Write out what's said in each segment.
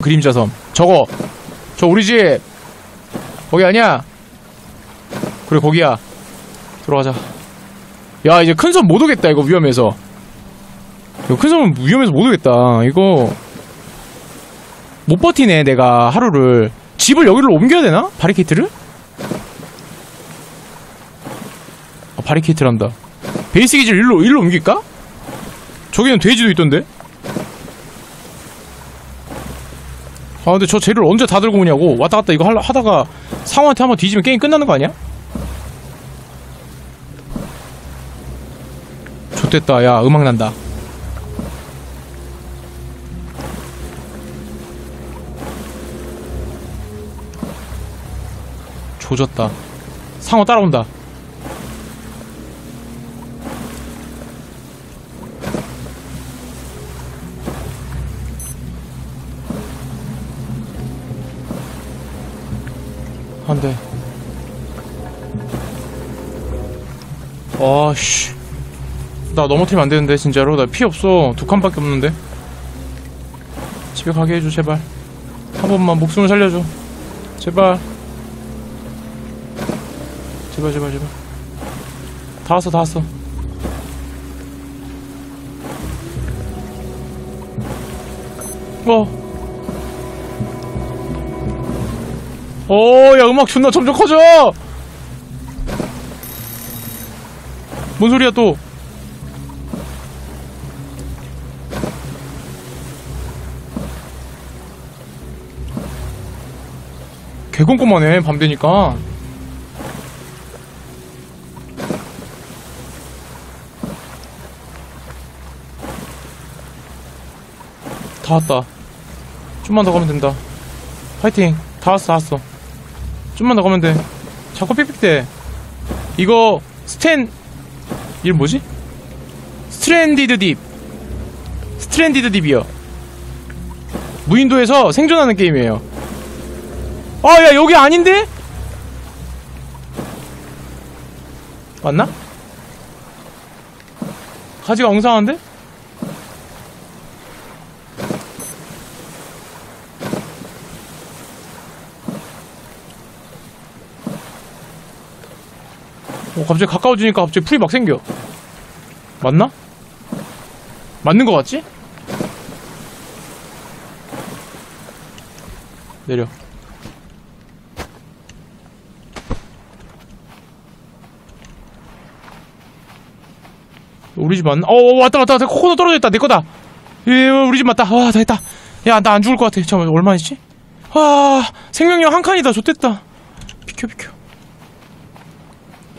그림자 섬. 저거. 저 우리 집 거기 아니야? 그래 거기야. 들어가자. 야 이제 큰 섬 못 오겠다 이거 위험해서. 이거 큰 섬은 위험해서 못 오겠다. 이거 못 버티네 내가 하루를. 집을 여기로 옮겨야 되나? 바리케이트를? 아, 바리케이트란다. 베이스 기질 일로 일로 옮길까? 저기는 돼지도 있던데 아 근데 저 재료를 언제 다 들고 오냐고. 왔다 갔다 이거 하다가 상어한테 한번 뒤지면 게임 끝나는 거 아니야? 좋됐다. 야 음악 난다. 조졌다. 상어 따라온다 안 돼 아씨. 나 넘어뜨리면 안 되는데 진짜로. 나 피 없어. 두 칸밖에 없는데. 집에 가게 해줘 제발. 한 번만 목숨을 살려줘. 제발. 제발 제발 제발. 다 왔어 다 왔어. 어 오, 야, 음악 존나 점점 커져! 뭔 소리야, 또? 개꼼꼼하네, 밤 되니까. 다 왔다. 좀만 더 가면 된다. 파이팅. 다 왔어, 다 왔어. 좀만 더 가면 돼. 자꾸 삑삑대. 이거 스탠 이름 뭐지? 스트랜디드 딥. 스트랜디드 딥이요. 무인도에서 생존하는 게임이에요. 아, 야, 여기 아닌데? 맞나? 가지가 엉성한데? 어, 갑자기 가까워지니까 갑자기 풀이 막 생겨. 맞나? 맞는 거 같지? 내려. 우리 집 맞나? 어, 어, 왔다, 왔다, 왔다. 코코넛 떨어져 있다. 내 거다. 예, 우리 집 맞다. 와, 다 했다. 야, 나 안 죽을 것 같아. 잠깐만, 얼마이지? 와, 생명력 한 칸이다. 좋됐다. 비켜, 비켜.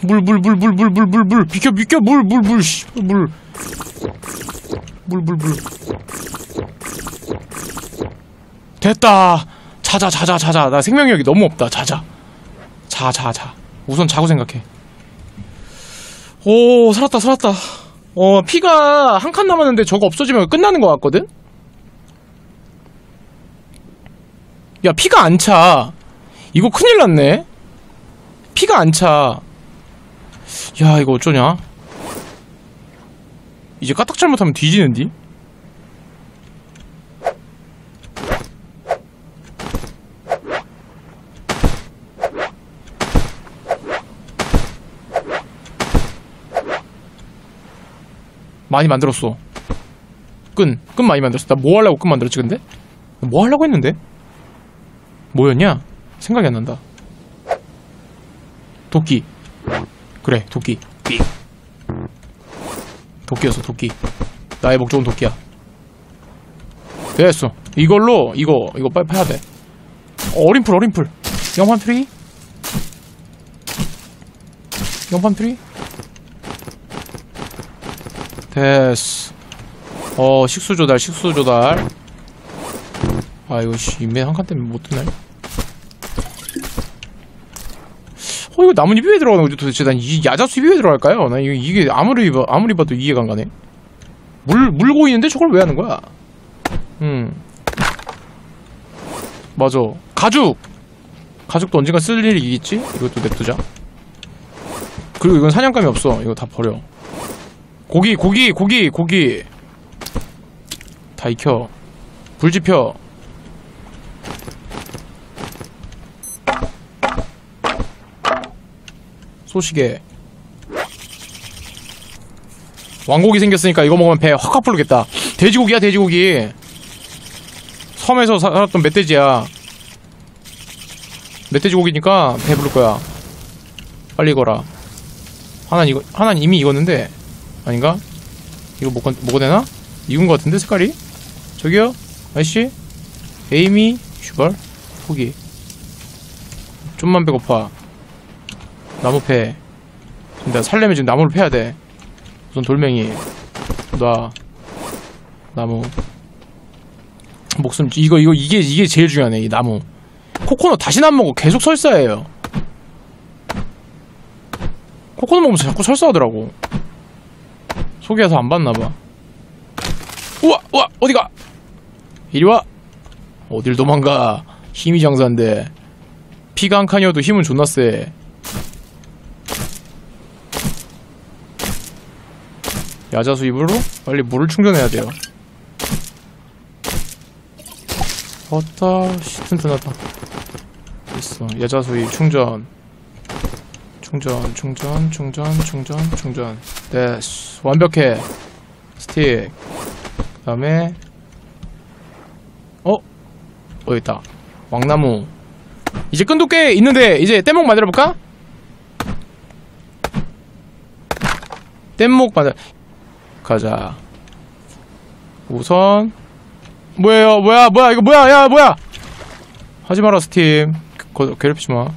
물, 물, 물, 물, 물, 물, 물, 물. 비켜, 비켜, 물, 물, 물, 씨, 물. 물, 물, 물. 됐다. 자자, 자자, 자자. 나 생명력이 너무 없다. 자자. 자, 자, 자. 우선 자고 생각해. 오, 살았다, 살았다. 어, 피가 한 칸 남았는데 저거 없어지면 끝나는 것 같거든? 야, 피가 안 차. 이거 큰일 났네. 피가 안 차. 야 이거 어쩌냐 이제 까딱 잘못하면 뒤지는디 많이 만들었어 끈, 끈 많이 만들었어 나 뭐 하려고 끈 만들었지 근데? 뭐 하려고 했는데? 뭐였냐? 생각이 안 난다 도끼 그래 도끼. 삑 도끼였어 도끼. 나의 목적은 도끼야. 됐어. 이걸로 이거 이거 빨리 파야 돼. 어, 어림풀 어림풀. 영판 트리? 영판 트리? 됐어. 어 식수 조달 식수 조달. 아 이거 씨 인맨 한칸 때문에 못 듣네 어 이거 나뭇잎이 왜 들어가는 거지 도대체 난 이 야자수잎이 왜 들어갈까요? 난 이거 이게 아무리 봐- 아무리 봐도 이해가 안 가네. 물 물고 있는데 저걸 왜 하는 거야? 음 맞아 가죽 가죽도 언젠가 쓸 일이 있겠지? 이것도 냅두자. 그리고 이건 사냥감이 없어. 이거 다 버려. 고기 고기 고기 고기 다 익혀 불 지펴 소시계. 왕고기 생겼으니까 이거 먹으면 배 확확 부르겠다. 돼지고기야, 돼지고기. 섬에서 사- 살았던 멧돼지야. 멧돼지고기니까 배 부를 거야. 빨리 익어라. 하나 이거, 하나 이미 익었는데. 아닌가? 이거 먹어, 먹어도 되나? 익은 것 같은데, 색깔이? 저기요? 아저씨? 에이미? 슈발? 포기. 좀만 배고파. 나무 패. 내가 살려면 지금 나무를 패야 돼. 우선 돌멩이. 놔. 나무. 목숨, 이거, 이거, 이게, 이게 제일 중요하네, 이 나무. 코코넛 다시는 안 먹어. 계속 설사해요. 코코넛 먹으면 자꾸 설사하더라고. 속이어서 안 봤나봐. 우와! 우와! 어디가! 이리 와! 어딜 도망가. 힘이 장사인데. 피가 한 칸이어도 힘은 존나 세. 야자수 입으로 빨리 물을 충전해야 돼요. 어따, 씨, 튼튼하다. 됐어. 야자수 입 충전. 충전, 충전, 충전, 충전, 충전. 됐어. 완벽해. 스틱. 그 다음에, 어? 어, 있다. 왕나무. 이제 끈도 꽤 있는데, 이제 뗏목 만들어볼까? 뗏목 만들, 가자. 우선, 뭐예요? 뭐야? 뭐야? 이거 뭐야? 야, 뭐야? 하지 마라, 스팀. 거, 괴롭히지 마.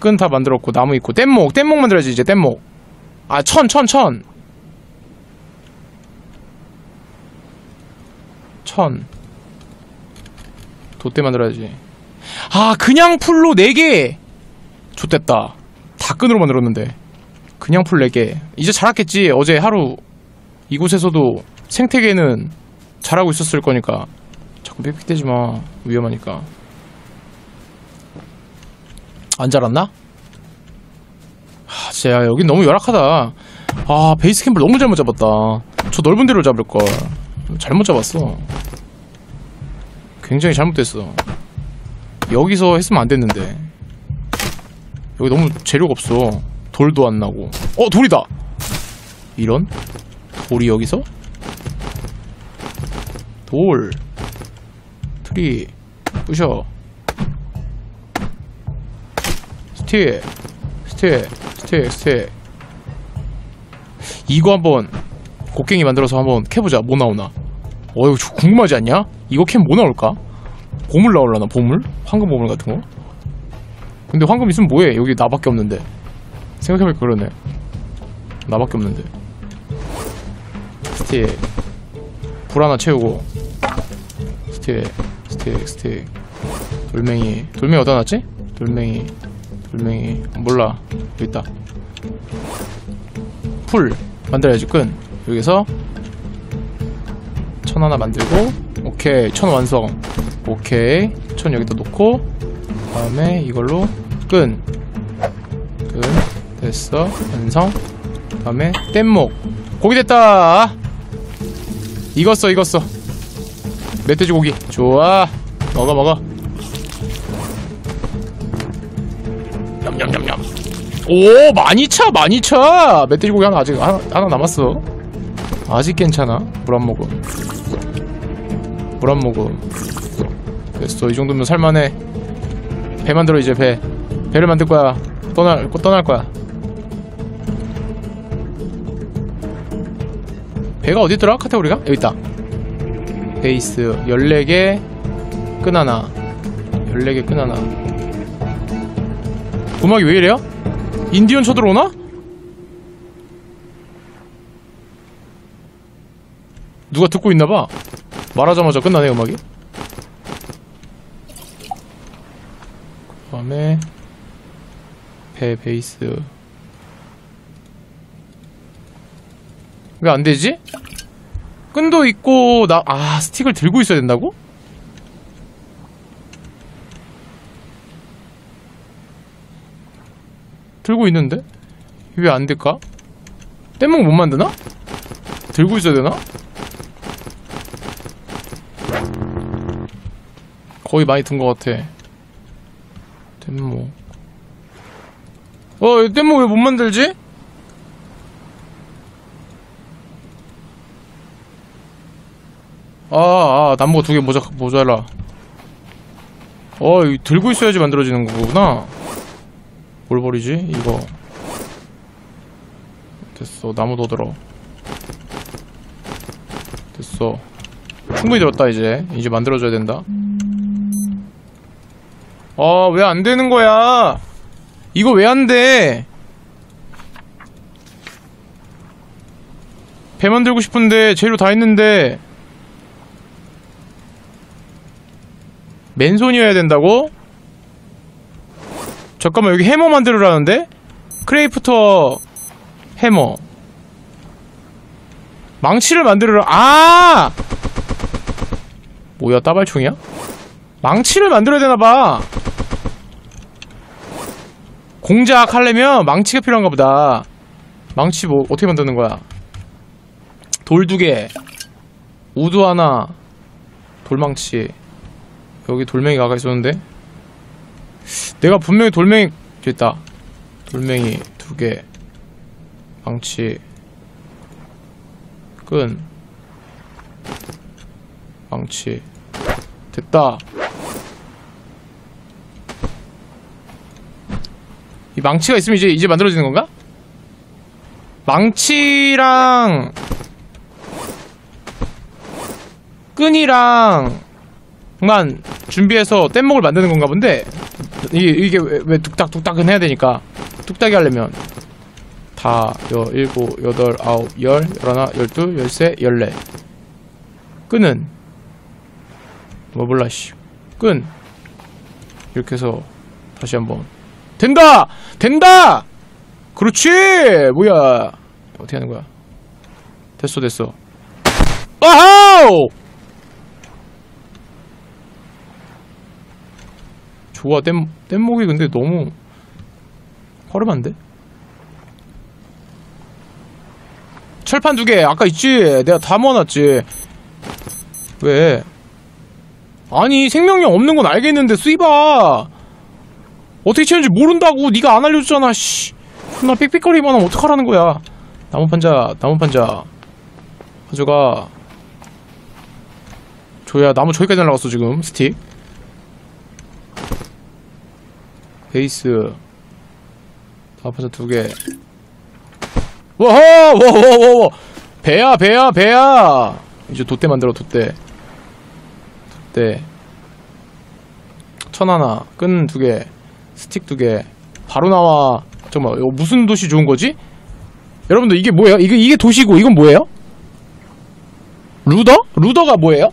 끈 다 만들었고, 나무 있고, 뗏목, 뗏목 만들어야지, 이제 뗏목. 아, 천, 천, 천. 천. 돛대 만들어야지. 아, 그냥 풀로 4개! 좋됐다. 다 끈으로 만들었는데. 그냥 풀 4개. 이제 자랐겠지. 어제 하루 이곳에서도 생태계는 잘하고 있었을 거니까. 자꾸 빽빽대지 마. 위험하니까. 안 자랐나? 아, 진짜 야, 여긴 너무 열악하다. 아, 베이스 캠프를 너무 잘못 잡았다. 저 넓은 데로 잡을걸. 잘못 잡았어. 굉장히 잘못됐어. 여기서 했으면 안 됐는데. 여기 너무 재료가 없어. 돌도 안 나고. 어, 돌이다! 이런? 돌이 여기서? 돌. 트리. 부셔. 스틱. 스틱. 스틱. 스틱. 이거 한번 곡괭이 만들어서 한번 캐보자. 뭐 나오나. 어, 이거 저 궁금하지 않냐? 이거 캠뭐 나올까? 보물 나올라나? 보물? 황금 보물 같은 거? 근데 황금 있으면 뭐해? 여기 나밖에 없는데. 생각해보니까 그러네. 나밖에 없는데. 스틱. 불 하나 채우고. 스틱, 스틱, 스틱. 돌멩이. 돌멩이 어디다 놨지? 돌멩이. 돌멩이. 몰라. 여기 있다. 풀. 만들어야지, 끈. 여기서 천 하나 만들고 오케이 천 완성 오케이 천 여기다 놓고 다음에 이걸로 끈 끈 됐어 완성 다음에 뗏목 고기 됐다 익었어 익었어. 멧돼지 고기. 좋아. 먹어 먹어. 냠냠냠냠. 오 많이 차 많이 차. 멧돼지 고기 하나 아직 하나, 하나 남았어. 아직 괜찮아. 물한 모금. 물한 모금. 됐어. 이 정도면 살만해. 배 만들어 이제 배. 배를 만들 거야. 떠날 떠날 거야 배가 어디 있더라? 카테고리가? 여기 있다. 베이스. 14개 끈 하나. 14개 끈 하나. 음악이 왜 이래요? 인디언 쳐들어오나? 누가 듣고 있나봐. 말하자마자 끝나네 음악이. 그 다음에 배 베이스 왜 안 되지? 끈도 있고 나 아 스틱을 들고 있어야 된다고? 들고 있는데? 왜 안 될까? 뗏목 못 만드나? 들고 있어야 되나? 거의 많이 든 것 같아. 뗏목. 어, 이 뗏목 왜 못 만들지? 아, 아, 나무가 두개 모자, 모자라. 어, 이 들고 있어야지 만들어지는 거구나. 뭘 버리지? 이거. 됐어, 나무도 들어. 됐어. 충분히 들었다, 이제. 이제 만들어줘야 된다. 아, 왜 안 되는 거야? 이거 왜 안 돼? 배 만들고 싶은데 재료 다 있는데 맨손이어야 된다고? 잠깐만 여기 해머 만들으라는데? 크레이프터 해머 망치를 만들으라 아! 뭐야 따발총이야? 망치를 만들어야 되나봐 공작 하려면 망치가 필요한가 보다. 망치 뭐 어떻게 만드는 거야? 돌 두 개, 우드 하나, 돌망치. 여기 돌멩이가 아까 있었는데? 내가 분명히 돌멩이 됐다. 돌멩이 두 개, 망치, 끈, 망치. 됐다. 이 망치가 있으면 이제 이제 만들어지는 건가? 망치랑 끈이랑만 준비해서 뗏목을 만드는 건가 본데 이게, 이게 왜, 왜 뚝딱 뚝딱은 해야 되니까 뚝딱이 하려면 다, 여, 일곱, 여덟, 아홉, 열, 열하나, 열둘, 열세, 열네 끈은 뭐 몰라 씨끈 이렇게 해서 다시 한번 된다! 된다! 그렇지! 뭐야. 어떻게 하는 거야? 됐어, 됐어. 아하우! 좋아, 뗏, 뗏목이 근데 너무 허름한데? 철판 두 개, 아까 있지? 내가 다 모아놨지. 왜? 아니, 생명력 없는 건 알겠는데, 수입아! 어떻게 치는지 모른다고 네가 안 알려줬잖아 씨 존나 삑삑거리기만 하면 어떡하라는 거야 나무 판자 나무 판자 가져가 조야 나무 저기까지 날라갔어 지금 스틱 베이스 판자 두개 와하 와와와와 배야 배야 배야 이제 돛대 만들어 돛대 돛대 천 하나 끈 두개 스틱 두 개. 바로 나와. 잠깐만, 이거 무슨 도시 좋은 거지? 여러분들, 이게 뭐예요? 이게, 이게 도시고, 이건 뭐예요? 루더? 루더가 뭐예요?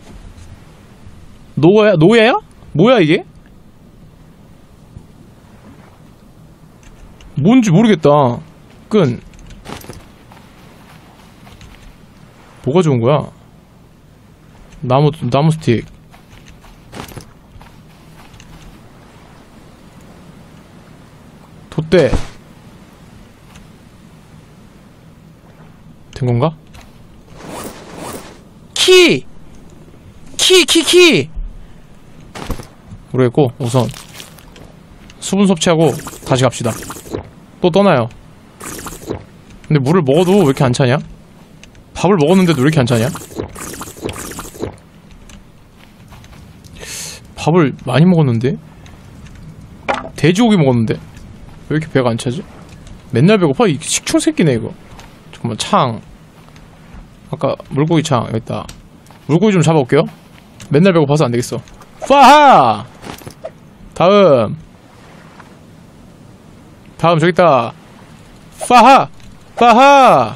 노예, 노예야? 뭐야, 이게? 뭔지 모르겠다. 끈. 뭐가 좋은 거야? 나무, 나무 스틱. 돛대 된 건가? 키! 키, 키, 키! 모르겠고, 우선. 수분 섭취하고 다시 갑시다. 또 떠나요. 근데 물을 먹어도 왜 이렇게 안 차냐? 밥을 먹었는데도 왜 이렇게 안 차냐? 밥을 많이 먹었는데? 돼지고기 먹었는데? 왜 이렇게 배가 안 차지? 맨날 배고파? 이 식충 새끼네 이거 잠깐만 창 아까 물고기 창 여기 있다 물고기 좀 잡아올게요 맨날 배고파서 안되겠어 파하 다음 다음 저기 있다. 파하! 파하!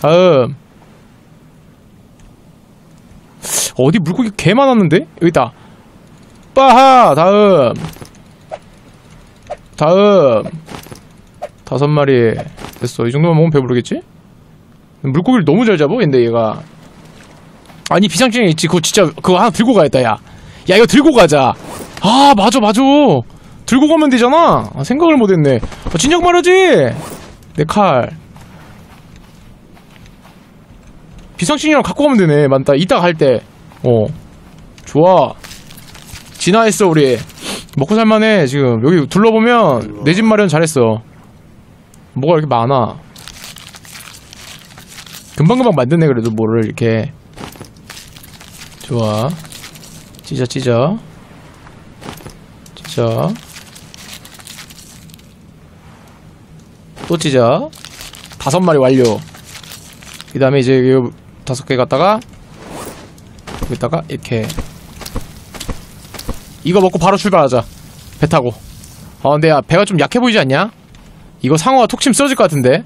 다음. 어디 물고기 개 많았는데? 여기 있다. 빠하! 다음. 다음. 다섯 마리 됐어. 이 정도만 먹으면 배부르겠지? 물고기를 너무 잘 잡아 근데 얘가. 아니 비상증이 있지. 그거 진짜 그거 하나 들고 가야겠다 야 야 이거 들고 가자. 아 맞아 맞아 들고 가면 되잖아. 아, 생각을 못했네. 아, 진작 말하지? 내 칼. 비상식이랑 갖고 가면 되네. 맞다. 이따가 할때어. 좋아. 진화했어 우리. 먹고 살만해 지금. 여기 둘러보면 내 집 마련 잘했어. 뭐가 이렇게 많아? 금방금방 만드네 그래도 뭐를 이렇게. 좋아. 찢어 찢어. 찢어 또 찢어 다섯 마리 완료. 그 다음에 이제 요 다섯 개 갖다가 여기다가 이렇게 이거 먹고 바로 출발하자. 배 타고. 아 근데 야 배가 좀 약해 보이지 않냐? 이거 상어가 톡 치면 쓰러질 것 같은데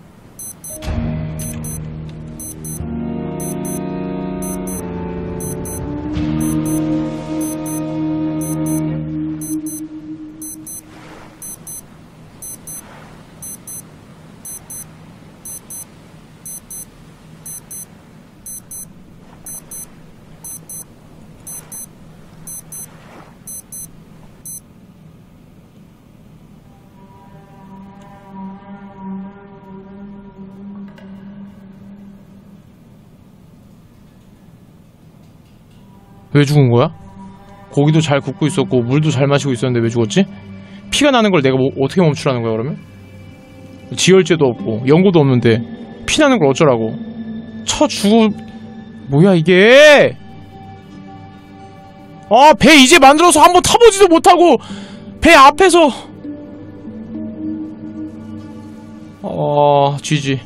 왜 죽은 거야? 고기도 잘 굽고 있었고 물도 잘 마시고 있었는데 왜 죽었지? 피가 나는 걸 내가 뭐, 어떻게 멈추라는 거야 그러면? 지혈제도 없고 연고도 없는데 피 나는 걸 어쩌라고 쳐 죽어 뭐야 이게 아 배 이제 만들어서 한번 타보지도 못하고 배 앞에서 어... GG